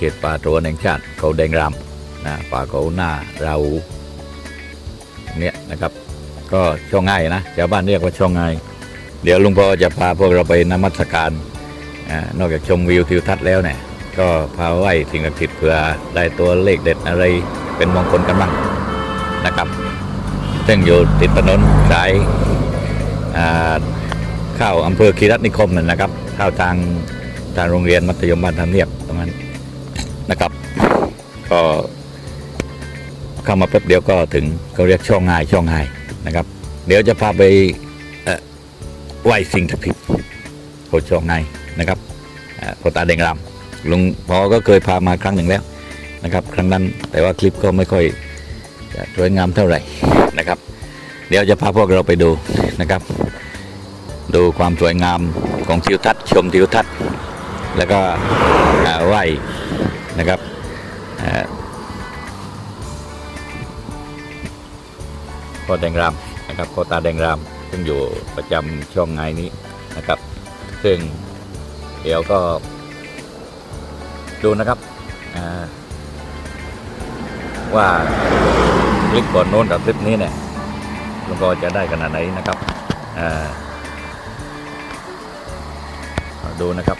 เขตป่าตัวแห่งชาติเขาแดงรำนะป่าเขาหน้าเราเนี่ยนะครับ ก็ช่วงง่ายนะชาวบ้านเรียกว่าช่วงง่าย เดี๋ยวลุงพ่อจะพาพวกเราไปนมัสการอานอกจากชมวิวทิวทัศน์แล้วเนี่ยก็พาไหว้สิ่งศักดิ์สิทธิ์เผื่อได้ตัวเลขเด็ดอะไรเป็นมงคลกันบ้างนะครับซึ่งอยู่ติดถนนสายอ่าเข้าอำเภอคีรัตนิคมนั่นนะครับ เข้าทางทางโรงเรียนมัธยมบ้านทำเนียบตรงนั้น นะครับ ก็เข้ามาแป๊บเดียวก็ถึงเขาเรียกช่องง่ายช่องง่ายนะครับ เดี๋ยวจะพาไปไหว้สิ่งศักดิ์สิทธิ์โคช่องง่ายนะครับโคตาเดงรำลุงพอก็เคยพามาครั้งหนึ่งแล้วนะครับ ครั้งนั้นแต่ว่าคลิปก็ไม่ค่อยจะสวยงามเท่าไหร่นะครับ เดี๋ยวจะพาพวกเราไปดูนะครับ ดูความสวยงามของทิวทัศน์ชมทิวทัศน์แล้วก็ไหว นะครับโคตแดงรามนะครับโคตาแดงราม ซึ่งอยู่ประจำช่องไงนี้นะครับ ซึ่งเดี๋ยวก็ ดูนะครับว่าคลิปก่อนโน้นกับคลิปนี้เนี่ยลุงก็จะได้ขนาดไหนนะครับดูนะครับ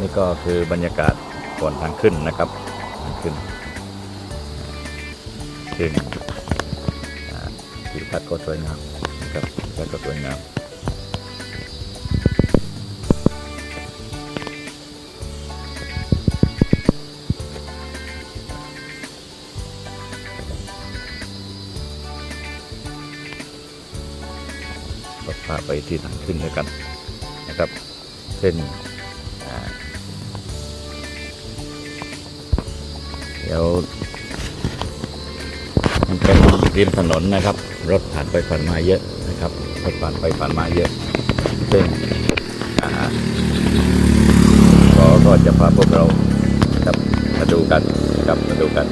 นี่ก็คือบรรยากาศ ก่อนทางขึ้นนะครับทางขึ้นซึ่งทิวทัศน์ก็สวยงามนะครับทิวทัศน์ก็สวยงามก็พาไปที่ทางขึ้นด้วยกันนะครับ เส้น เดี๋ยวมันเป็นริมถนนนะครับ รถผ่านไปผ่านมาเยอะนะครับรถผ่านไปผ่านมาเยอะซึ่งอ่าก็ก็จะพาพวกเรานะครับมาดูกันนะครับมาดูกัน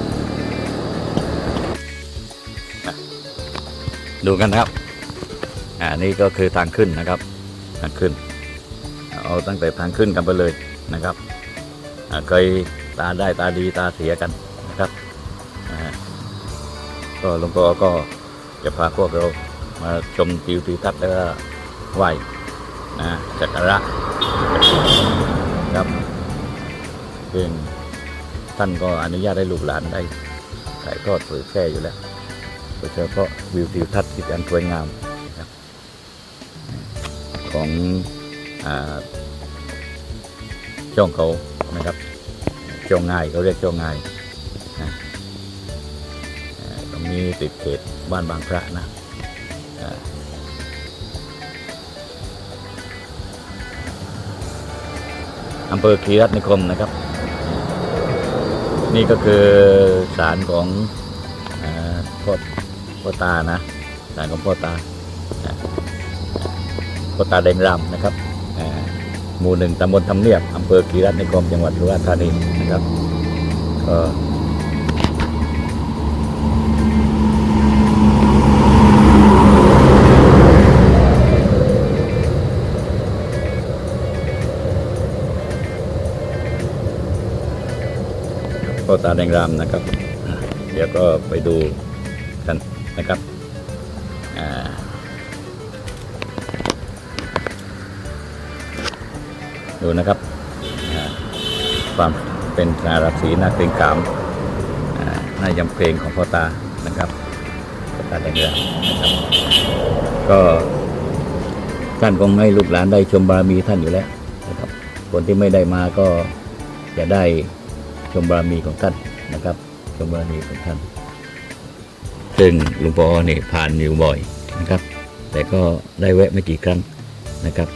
ดูกันนะครับอ่านี่ก็คือทางขึ้นนะครับทางขึ้น เอาตั้งแต่ทางขึ้นกันไปเลยนะครับเคยตาได้ตาดีตาเสียกัน นะครับอ่าก็หลวงพ่อก็จะพาพวกเรามาชมทิวทิวทัศน์แล้วก็ไหว้นะสักการะครับซึ่งท่านก็อนุญาตให้ลูกหลานได้ถ่ายทอดเผยแพร่อยู่แล้วโดยเฉพาะวิวทิวทัศน์ที่อันสวยงามของอช่องเขานะครับช่องง่ายเขาเรียกช่องง่ายนะอ่าตรง นี้ติดเขตบ้านบางพระนะอ่าอำเภอคีรัตนิคมนะครับ นี่ก็คือศาลของอพ่อพ่อตานะศาลของพ่อตาโคตาแดงรำนะครับหมู่หนึ่งตำบลทำเนียบอำเภอกีรัตนิคมจังหวัดสุราษฎร์ธานีนะครับก็ โคตาแดงรำนะครับ เดี๋ยวก็ไปดูกันนะครับดูนะครับความเป็นนาราศีนาเกรงขามน่ายำเพลงของพ่อตานะครับพ่อตาแดงรืองนะครับก็ท่านคงให้ลูกหลานได้ชมบารมีท่านอยู่แล้วนะครับคนที่ไม่ได้มาก็จะได้ มบารมีของท่านนะครับชมบารมีของท่าน ซึ่งหลวงพ่อเนี่ยผ่านอยู่บ่อยนะครับ แต่ก็ได้แวะไม่กี่ครั้งนะครับ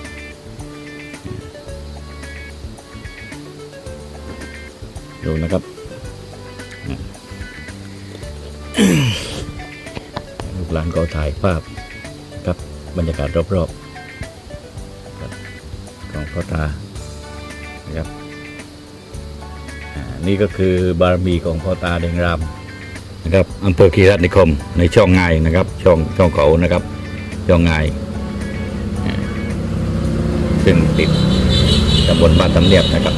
ดูนะครับลูกหลานก็ถ่ายภาพครับบรรยากาศรอบๆของพ่อตานะครับ นี่ก็คือบารมีของพ่อตาเดงรามนะครับอำเภอคีรีรัตนิคมในช่องไงนะครับ ช่องช่องเขานะครับ ช่องไงอ่าซึ่งติดตำบลบ้านตำเนียบนะครับ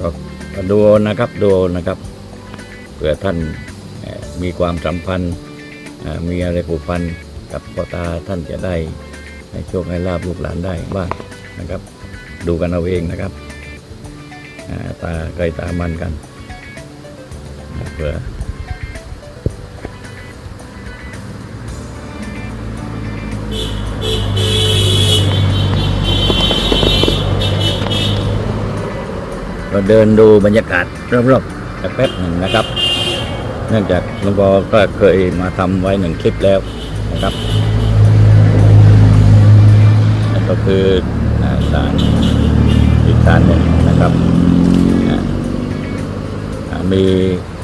ก็ก็ดูนะครับดูนะครับ เผื่อท่านมีความสัมพันธ์มีอะไรผูกพันกับพ่อตาท่านจะได้ให้โชคให้ลาบลูกหลานได้บ้างนะครับ ดูกันเอาเองนะครับตาใกล้ตามันกันเผื่อก็เดินดูบรรยากาศรอบๆแป๊บหนึ่งนะครับ เนื่องจากหลวงพ่อก็เคยมาทำไว้หนึ่งคลิปแล้วนะครับนั่นก็คืออ่าศาลอีกศาลหนึ่งนะครับ มี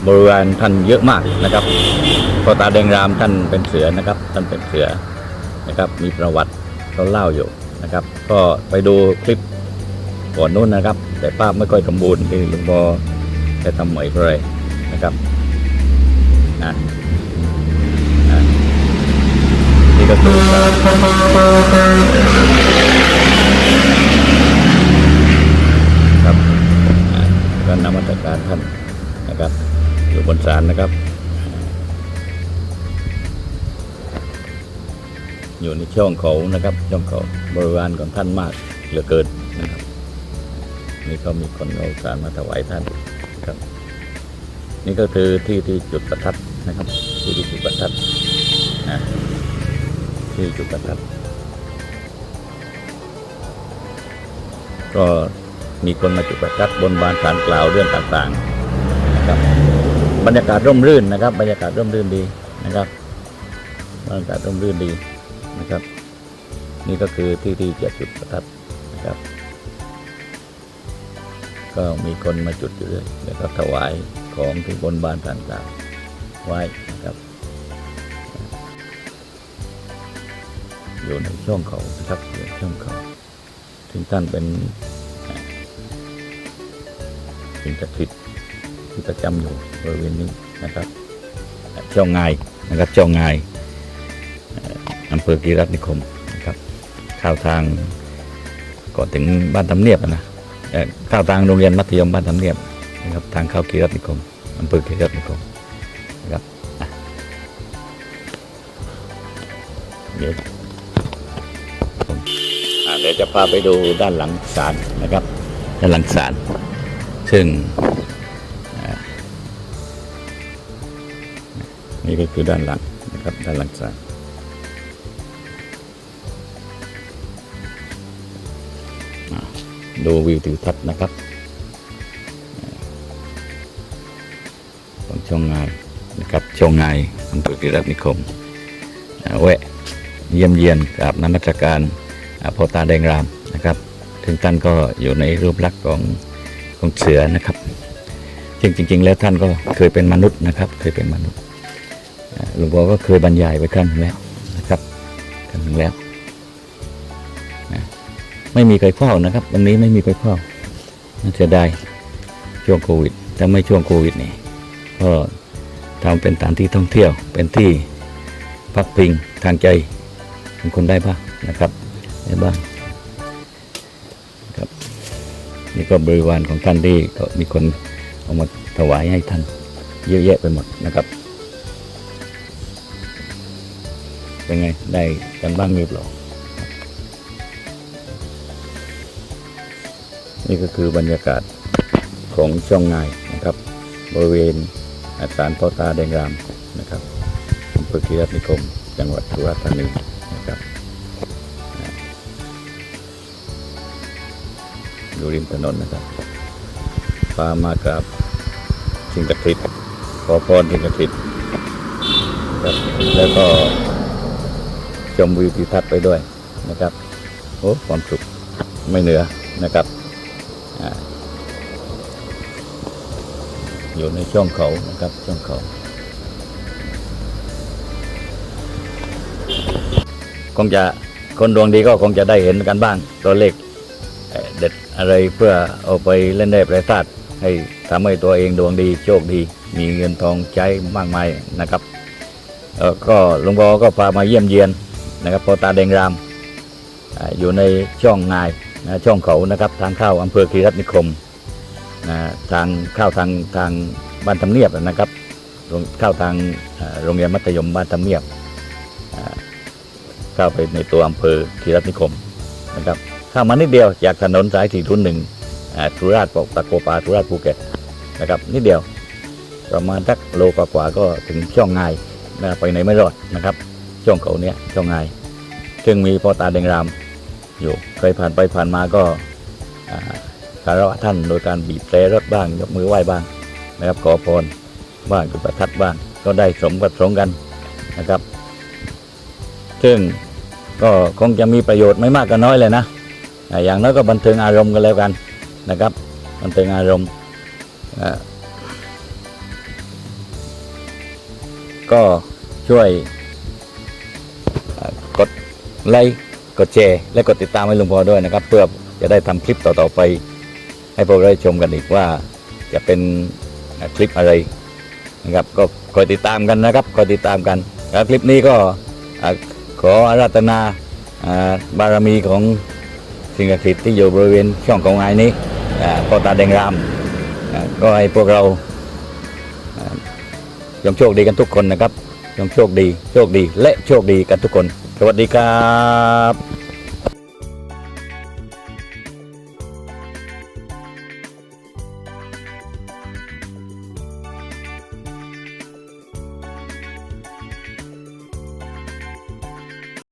บริวารท่านเยอะมากนะครับพอตาแดงรามท่านเป็นเสือนะครับ ท่านเป็นเสือนะครับ มีประวัติเขาเล่าอยู่นะครับ ก็ไปดูคลิปก่อนนู้นนะครับ แต่ภาพไม่ค่อยสมบูรณ์ที่หลวงพ่อได้ทำใหม่เพราะอะไรนะครับ อะนี่ก็คือครับก็นมัตการท่านนะครับ อยู่บนศาลนะครับ อยู่ในช่องเขานะครับ ช่องเขาบริวารของท่านมากเหลือเกินนะครับนี่ก็มีคนเอาสารมาถวายท่านครับ นี่ก็คือที่ที่จุดประทัด นะครับที่จุดประทัดนะที่จุดประทัดก็มีคนมาจุดประทัดบนบานสารกล่าวเรื่องต่างๆนะครับบรรยากาศร่มรื่นนะครับ บรรยากาศร่มรื่นดีนะครับบรรยากาศร่มรื่นดีนะครับ นี่ก็คือที่ที่จะจุดประทัดนะครับ ก็มีคนมาจุดอยู่เรื่อยแล้วก็ถวายของที่บนบานต่างๆ ไว้ครับอยู่ในช่องเขานะครับอยู่ช่องเขาถึงท่านเป็นสิ่งศักดิ์สิทธิ์ที่ประจำอยู่บริเวณนี้นะครับช่องไงนะครับช่องไงเอ่อำเภอกีรัตนิคมนะครับข้าวทางก่อนถึงบ้านทำเนียบอะนะข้าวทางโรงเรียนมัธยมบ้านทำเนียบนะครับทางเข้ากีรัตนิคมอำเภอกีรัตนิคม เดี๋ยวผมอะเดี๋ยวจะพาไปดูด้านหลังศาลนะครับ ด้านหลังศาลซึ่งอ่านี่ก็คือด้านหลังนะครับด้านหลังศาลดูวิวทิวทัศน์นะครับของช่องงายนะครับช่องงายอำเภอกิรัตนิคมอ่าแวะ เยี่ยมเยียนกับนันมัสการอาพ่อตาแดงรามนะครับถึงท่านก็อยู่ในรูปลักษณ์ของของเสือนะครับจริงจริงๆแล้วท่านก็เคยเป็นมนุษย์นะครับ เคยเป็นมนุษย์หลวงพ่อก็เคยบรรยายไปครั้งหนึ่งแล้วนะครับครั้งหนึ่งแล้วไม่มีใครเฝ้านะครับ วันนี้ไม่มีใครเฝ้าน่าเสียดายช่วงโควิดถ้าไม่ช่วงโควิดนี่ก็ทำเป็นสถานที่ท่องเที่ยวเป็นที่พักพิงทางใจ ของคนได้บ้างนะครับได้บ้างครับนี่ก็บริวารของท่านที่ก็มีคนเอามาถวายให้ท่านเยอะแยะไปหมดนะครับ เป็นไงได้กันบ้างหรือเปล่านี่ก็คือบรรยากาศของช่องงายนะครับ บริเวณอาศาลพ่อตาแดงรามนะครับอำเภอคีรีรัตนิคม จังหวัดสุราษฎร์ธานี อยู่ริมถนนนะครับพามากับสิ่งศักดิ์สิทธิ์ขอพรสิ่งศักดิ์สิทธิ์ครับแล้วก็ชมวิวทิวทัศน์ไปด้วยนะครับโอ้ความสุขไม่เหนือนะครับออยู่ในช่องเขานะครับช่องเขา คงจะคนดวงดีก็คงจะได้เห็นกันบ้าง ตัวเลข อะไรเพื่อเอาไปเล่นได้ประสาทให้ทำให้ตัวเองดวงดีโชคดี มีเงินทองใช้มากมายนะครับเออก็หลวงพ่อก็พามาเยี่ยมเยียนนะครับพอตาแดงรามออยู่ในช่องงายนะช่องเขานะครับทางเข้าอำเภอคีรัตนิคมนะทางเข้าทางทางบ้านทำเนียบนะครับลงเข้าทางโรงเรียนมัธยมบ้านทำเนียบเข้าไปในตัวอำเภอคีรัตนิคมนะครับ ข้ามานิดเดียวจากถนนสายสี่ทุนหนึ่งสุราษฎร์ปกตะโกปาสุราษฎร์ภูเก็ตนะครับนิดเดียว ประมาณสักโลกว่าก็ถึงช่องงายนะไปไหนไม่รอดนะครับ ช่องเขาเนี้ยช่องงายซึ่งมีพ่อตาแดงรามอยู่เคยผ่านไปผ่านมาก็คารวะท่านโดยการบีบแตรรถบ้าง ยกมือไหว้บ้างนะครับขอพรบ้างจุดประทัดบ้าง ก็ได้สมประสงค์กันนะครับ ซึ่งก็คงจะมีประโยชน์ไม่มากก็น้อยเลยนะ อย่างน้อยก็บันเทิงอารมณ์กันแล้วกันนะครับ บันเทิงอารมณ์ก็ช่วยกดไลค์กดแชร์และกดติดตามให้ลุงพอด้วยนะครับ เพื่อจะได้ทำคลิปต่อๆไป ให้พวกเราได้ชมกันอีกว่าจะเป็นคลิปอะไรนะครับก็คอยติดตามกันนะครับคอยติดตามกันแล้วคลิปนี้ก็ขออาราธนาบารมีของ สิ่งศักดิ์สิทธิ์ที่อยู่บริเวณช่องของไอ้นี้พ่อตาแดงรามก็ให้พวกเราอ่าจงโชคดีกันทุกคนนะครับยังโชคดี โชคดี และโชคดีกันทุกคน สวัสดีครับ